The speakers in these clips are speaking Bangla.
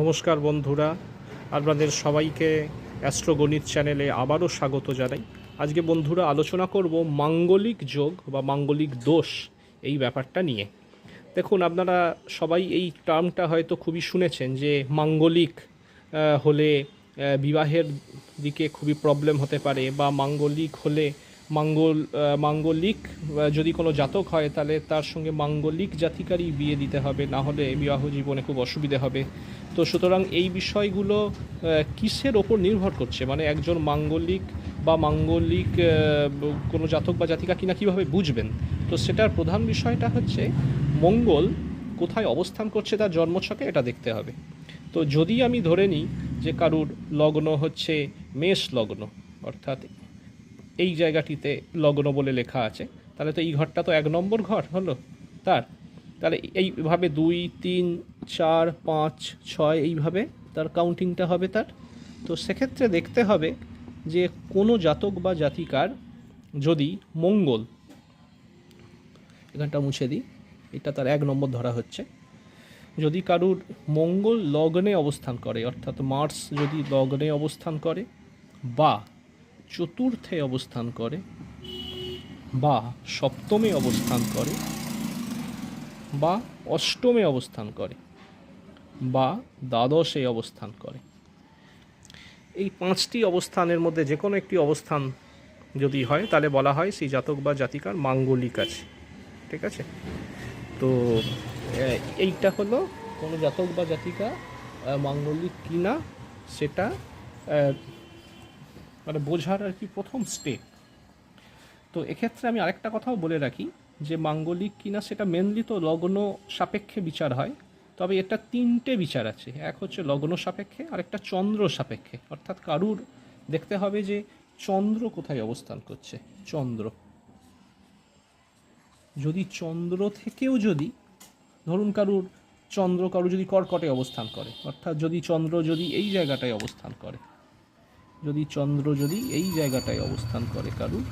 নমস্কার বন্ধুরা, আপনাদের সবাইকে অ্যাস্ট্রোগণিত চ্যানেলে আবারও স্বাগত জানাই। আজকে বন্ধুরা আলোচনা করব মাঙ্গলিক যোগ বা মাঙ্গলিক দোষ এই ব্যাপারটা নিয়ে। দেখুন, আপনারা সবাই এই টার্মটা হয়তো খুবই শুনেছেন যে মাঙ্গলিক হলে বিবাহের দিকে খুবই প্রবলেম হতে পারে বা মাঙ্গলিক হলে মাঙ্গল মাঙ্গলিক যদি কোনো জাতক হয়, তাহলে তার সঙ্গে মাঙ্গলিক জাতিকারই বিয়ে দিতে হবে, না হলে বিবাহ জীবনে খুব অসুবিধে হবে। তো সুতরাং এই বিষয়গুলো কিসের ওপর নির্ভর করছে? মানে একজন মাঙ্গলিক বা মাঙ্গলিক কোনো জাতক বা জাতিকা কিনা কীভাবে বুঝবেন? তো সেটার প্রধান বিষয়টা হচ্ছে, মঙ্গল কোথায় অবস্থান করছে তার জন্মছকে এটা দেখতে হবে। তো যদি আমি ধরে নিই যে কারুর লগ্ন হচ্ছে মেষ লগ্ন, অর্থাৎ এই জায়গাটিতে লগ্ন বলে লেখা আছে। তাহলে তো এই ঘরটা তো এক নম্বর ঘর হলো। তার, তাহলে এইভাবে দুই, তিন, চার, পাঁচ, ছয় এইভাবে তার কাউন্টিংটা হবে তার। তো সেক্ষেত্রে দেখতে হবে যে কোনো জাতক বা জাতিকার যদি মঙ্গল, এখানটা মুছে দিই, এটা তার এক নম্বর ধরা হচ্ছে। যদি কারুর মঙ্গল লগ্নে অবস্থান করে, অর্থাৎ মার্স যদি লগ্নে অবস্থান করে বা চতুর্থে অবস্থান করে বা সপ্তমে অবস্থান করে বা অষ্টমে অবস্থান করে বা দ্বাদশে অবস্থান করে। এই পাঁচটি অবস্থানের মধ্যে যে কোনো একটি অবস্থান যদি হয়, তাহলে বলা হয় সেই জাতক বা জাতিকার মাঙ্গলিক আছে। ঠিক আছে? তো এইটা হলো কোনো জাতক বা জাতিকা মাঙ্গলিক কিনা, সেটা মানে বোঝার আর কি প্রথম স্টেপ তো এক্ষেত্রে আমি আরেকটা কথাও বলে রাখি যে মাঙ্গলিক কিনা সেটা মেনলি তো লগ্ন সাপেক্ষে বিচার হয়, তবে এটা তিনটে বিচার আছে। এক হচ্ছে লগ্ন সাপেক্ষে, আরেকটা চন্দ্র সাপেক্ষে। অর্থাৎ কারুর দেখতে হবে যে চন্দ্র কোথায় অবস্থান করছে। চন্দ্র। যদি চন্দ্র থেকেও যদি, ধরুন কারুর চন্দ্র কারু যদি কর্কটে অবস্থান করে, অর্থাৎ যদি চন্দ্র যদি এই জায়গাটায় অবস্থান করে যদি চন্দ্র যদি এই জায়গাটায় অবস্থান করে কারুর,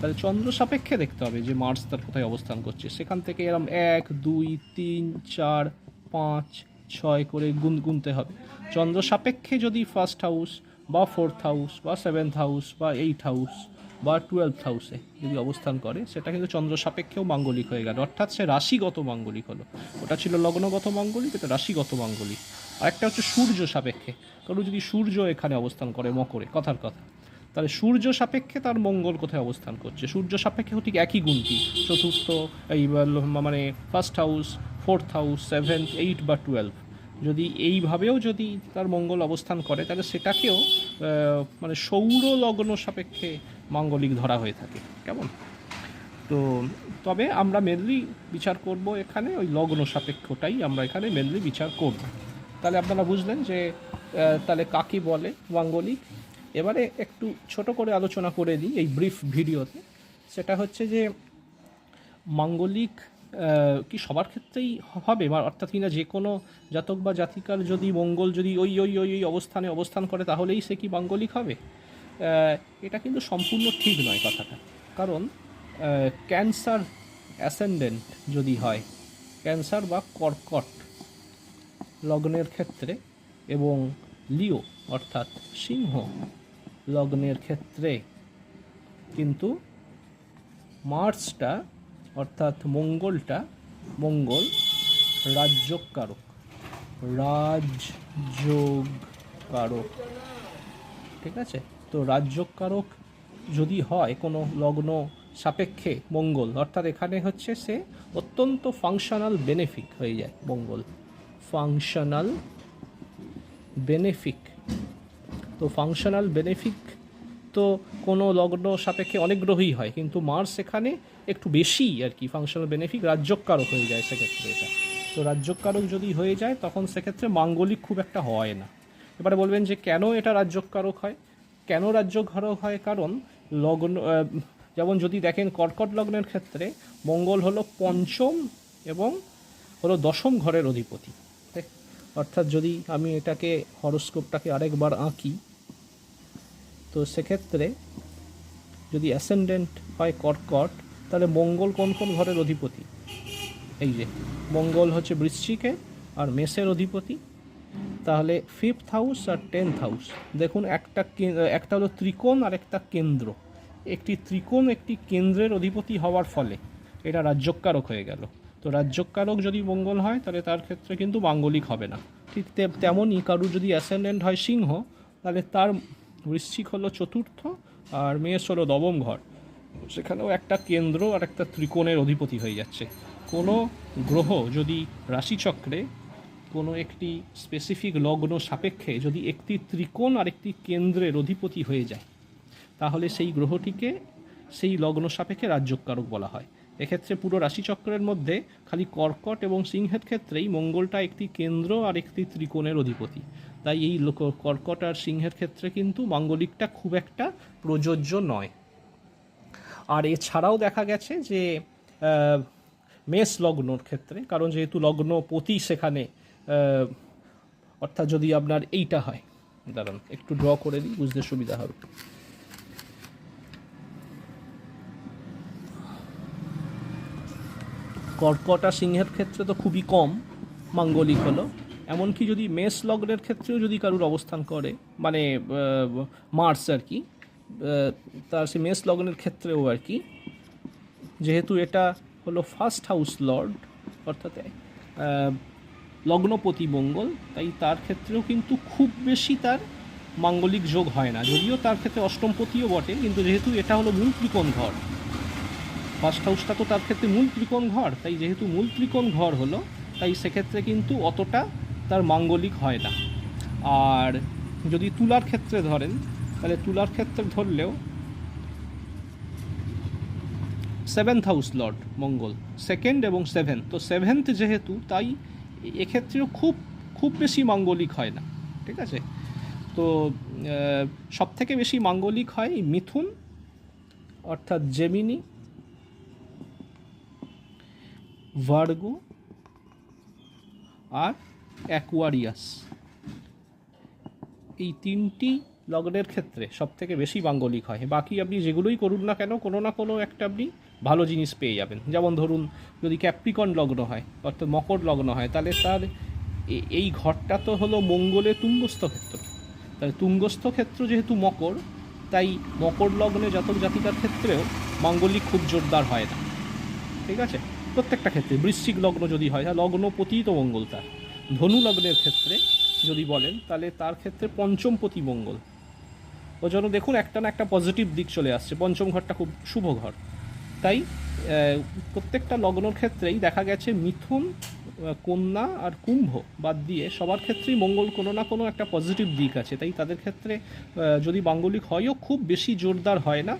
তাহলে চন্দ্র সাপেক্ষে দেখতে হবে যে মার্স তার কোথায় অবস্থান করছে। সেখান থেকে এরম এক, দুই, তিন, চার, পাঁচ, ছয় করে গুন, গুনতে হবে। চন্দ্র সাপেক্ষে যদি ফার্স্ট হাউস বা ফোর্থ হাউস বা সেভেন্থ হাউস বা এইট হাউস বা টুয়েলভ হাউসে যদি অবস্থান করে, সেটা কিন্তু চন্দ্র সাপেক্ষেও মাঙ্গলিক হয়ে গেল। অর্থাৎ সে রাশিগত মাঙ্গলিক হলো। ওটা ছিল লগ্নগত মাঙ্গলিক, এটা রাশিগত মাঙ্গলিক। আরেকটা হচ্ছে সূর্য সাপেক্ষে। কারণ যদি সূর্য এখানে অবস্থান করে মকরে, কথার কথা, তাহলে সূর্য সাপেক্ষে তার মঙ্গল কোথায় অবস্থান করছে? সূর্য সাপেক্ষে ঠিক একই গুণটি, চতুর্থ, এই মানে first house fourth house seventh eight বা টুয়েলভ যদি এইভাবেও যদি তার মঙ্গল অবস্থান করে, তাহলে সেটাকেও মানে সৌর লগ্ন সাপেক্ষে মাঙ্গলিক ধরা হয়ে থাকে। কেমন? তো তবে আমরা মেনলি বিচার করব এখানে, ওই লগ্ন সাপেক্ষটাই আমরা এখানে মেনলি বিচার করব। তাহলে আপনারা বুঝলেন যে তাহলে কাকে বলে মাঙ্গলিক? এবারে একটু ছোট করে আলোচনা করে দিই এই ব্রিফ ভিডিওতে। সেটা হচ্ছে যে, মাঙ্গলিক কি সবার ক্ষেত্রেই হবে? বা অর্থাৎ কিনা যে কোনো জাতক বা জাতিকার যদি মঙ্গল যদি ওই ওই ওই ওই অবস্থানে অবস্থান করে, তাহলেই সে কি মাঙ্গলিক হবে? এটা কিন্তু সম্পূর্ণ ঠিক নয় কথাটা। কারণ ক্যান্সার অ্যাসেন্ডেন্ট যদি হয়, ক্যান্সার বা কর্কট লগ্নের ক্ষেত্রে এবং লিও অর্থাৎ সিংহ লগ্নের ক্ষেত্রে কিন্তু মার্চটা অর্থাৎ মঙ্গলটা মঙ্গল রাজ্যক কারক রাজযোগ কারক ঠিক আছে? তো রাজ্যক কারক যদি হয় কোনো লগ্ন সাপেক্ষে মঙ্গল, অর্থাৎ এখানে হচ্ছে সে অত্যন্ত ফাংশনাল বেনিফিক হয়ে যায় মঙ্গল। ফাংশনাল বেনিফিক তো ফাংশনাল বেনিফিক তো কোনো লগ্ন সাপেক্ষে অনেক গ্রহই হয়, কিন্তু মার্স এখানে একটু বেশি আর কি ফাংশনাল বেনিফিক রাজ্যকারক হয়ে যায় সেক্ষেত্রে এটা। তো রাজ্যকারক যদি হয়ে যায়, তখন সেক্ষেত্রে মাঙ্গলিক খুব একটা হয় না। এবারে বলবেন যে কেন এটা রাজ্যকারক হয়? কেন রাজ্যকারক হয়? কারণ লগ্ন যেমন যদি দেখেন কর্কট লগ্নের ক্ষেত্রে মঙ্গল হলো পঞ্চম এবং হলো দশম ঘরের অধিপতি। ঠিক? অর্থাৎ যদি আমি এটাকে হরস্কোপটাকে আরেকবার আঁকি তো সেক্ষেত্রে যদি অ্যাসেন্ডেন্ট হয় কর্কট, তাহলে মঙ্গল কোন কোন ঘরের অধিপতি? এই যে, মঙ্গল হচ্ছে বৃশ্চিকে আর মেষের অধিপতি। তাহলে ফিফথ হাউস আর টেন্থ হাউস দেখুন একটা একটা হলো ত্রিকোণ আর একটা কেন্দ্র। একটি ত্রিকোণ একটি কেন্দ্রের অধিপতি হওয়ার ফলে এটা রাজ্যকারক হয়ে গেল। তো রাজ্যকারক যদি মঙ্গল হয়, তাহলে তার ক্ষেত্রে কিন্তু মাঙ্গলিক হবে না। ঠিক তেমনই কারুর যদি অ্যাসেন্ডেন্ট হয় সিংহ, তাহলে তার বৃশ্চিক হলো চতুর্থ আর মেষ হলো নবম ঘর। সেখানেও একটা কেন্দ্র আর একটা ত্রিকোণের অধিপতি হয়ে যাচ্ছে। কোনো গ্রহ যদি রাশিচক্রে কোনো একটি স্পেসিফিক লগ্ন সাপেক্ষে যদি একটি ত্রিকোণ আর একটি কেন্দ্রের অধিপতি হয়ে যায়, তাহলে সেই গ্রহটিকে সেই লগ্ন সাপেক্ষে রাজ্যকারক বলা হয়। এক্ষেত্রে পুরো রাশিচক্রের মধ্যে খালি কর্কট এবং সিংহের ক্ষেত্রেই মঙ্গলটা একটি কেন্দ্র আর একটি ত্রিকোণের অধিপতি। তাই এই লোক- কর্কট আর সিংহের ক্ষেত্রে কিন্তু মাঙ্গলিকটা খুব একটা প্রযোজ্য নয়। আর এছাড়াও দেখা গেছে যে মেষ লগ্নর ক্ষেত্রে, কারণ যেহেতু লগ্ন পতি সেখানে অর্থাৎ যদি আপনার এইটা হয়, দাঁড়ান, একটু ড্র করে দিই বুঝতে সুবিধা হবে। কর্কট আর সিংহের ক্ষেত্রে তো খুবই কম মাঙ্গলিক হলো। এমনকি যদি মেস লগ্নের ক্ষেত্রেও যদি কারুর অবস্থান করে মানে মার্স আর কি তার সে মেস লগ্নের ক্ষেত্রেও আর কি, যেহেতু এটা হলো ফার্স্ট হাউস লর্ড অর্থাৎ লগ্নপতি মঙ্গল, তাই তার ক্ষেত্রেও কিন্তু খুব বেশি তার মাঙ্গলিক যোগ হয় না। যদিও তার ক্ষেত্রে অষ্টমপতিও বটে, কিন্তু যেহেতু এটা হলো মূল ত্রিকোণ ঘর ফার্স্ট হাউসটা তো তার ক্ষেত্রে মূল ত্রিকোণ ঘর, তাই যেহেতু মূল ত্রিকোণ ঘর হলো, তাই সেক্ষেত্রে কিন্তু অতটা তার মাঙ্গলিক হয় না। আর যদি তুলার ক্ষেত্রে ধরেন, তাহলে তুলার ক্ষেত্রে ধরলেও সেভেন্থ হাউস লর্ড মঙ্গল সেকেন্ড এবং সেভেন্থ তো সেভেন্থ যেহেতু, তাই এক্ষেত্রেও খুব খুব বেশি মাঙ্গলিক হয় না, ঠিক আছে? তো সব থেকে বেশি মাঙ্গলিক হয় মিথুন, অর্থাৎ জেমিনি, ভার্গো আর অ্যাকুয়ারিয়াস এই তিনটি লগ্নের ক্ষেত্রে সব থেকে বেশি মাঙ্গলিক হয়। বাকি আপনি যেগুলোই করুন না কেন, কোনো না কোনো একটা আপনি ভালো জিনিস পেয়ে যাবেন। যেমন ধরুন, যদি ক্যাপ্রিকন লগ্ন হয়, অর্থাৎ মকর লগ্ন হয়, তাহলে তার এই ঘরটা তো হলো মঙ্গলের তুঙ্গস্থ ক্ষেত্র। তাহলে তুঙ্গস্থ ক্ষেত্র যেহেতু মকর, তাই মকর লগ্নে জাতক জাতিকার ক্ষেত্রেও মাঙ্গলিক খুব জোরদার হয় না। ঠিক আছে? প্রত্যেকটা ক্ষেত্রে। বৃশ্চিক লগ্ন যদি হয় লগ্ন পতিত মঙ্গল তার। ধনু লগ্নের ক্ষেত্রে যদি বলেন, তাহলে তার ক্ষেত্রে পঞ্চমপতি মঙ্গল। ও জন্য দেখুন, একটা না একটা পজিটিভ দিক চলে আসছে। পঞ্চম ঘরটা খুব শুভ ঘর। তাই প্রত্যেকটা লগ্নর ক্ষেত্রেই দেখা গেছে মিথুন কন্যা আর কুম্ভ বাদ দিয়ে সবার ক্ষেত্রেই মঙ্গল কোনো না কোনো একটা পজিটিভ দিক আছে। তাই তাদের ক্ষেত্রে যদি মাঙ্গলিক হয়ও খুব বেশি জোরদার হয় না।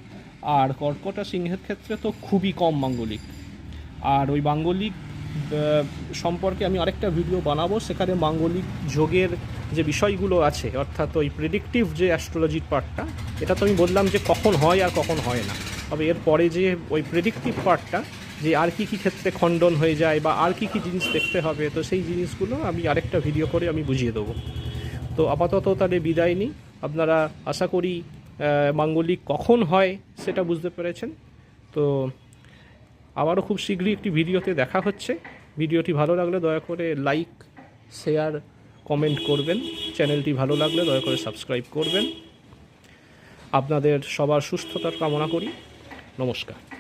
আর কর্কটা সিংহের ক্ষেত্রে তো খুবই কম মাঙ্গলিক। আর ওই মাঙ্গলিক সম্পর্কে আমি আরেকটা ভিডিও বানাবো। সেখানে মাঙ্গলিক যোগের যে বিষয়গুলো আছে, অর্থাৎ ওই প্রেডিক্টিভ যে অ্যাস্ট্রোলজির পার্টটা এটা তো আমি বললাম যে কখন হয় আর কখন হয় না। তবে এর পরে যে ওই প্রেডিক্টিভ পার্টটা যে আর কি কি ক্ষেত্রে খণ্ডন হয়ে যায় বা আর কি কি জিনিস দেখতে হবে, তো সেই জিনিসগুলো আমি আরেকটা ভিডিও করে আমি বুঝিয়ে দেবো। তো আপাতত তাহলে বিদায় নিই। আপনারা আশা করি মাঙ্গলিক কখন হয় সেটা বুঝতে পেরেছেন। তো আবারও খুব শীঘ্রই একটি ভিডিওতে দেখা হচ্ছে। ভিডিওটি ভালো লাগলে দয়া করে লাইক, শেয়ার, কমেন্ট করবেন। চ্যানেলটি ভালো লাগলে দয়া করে সাবস্ক্রাইব করবেন। আপনাদের সবার সুস্থতার কামনা করি। নমস্কার।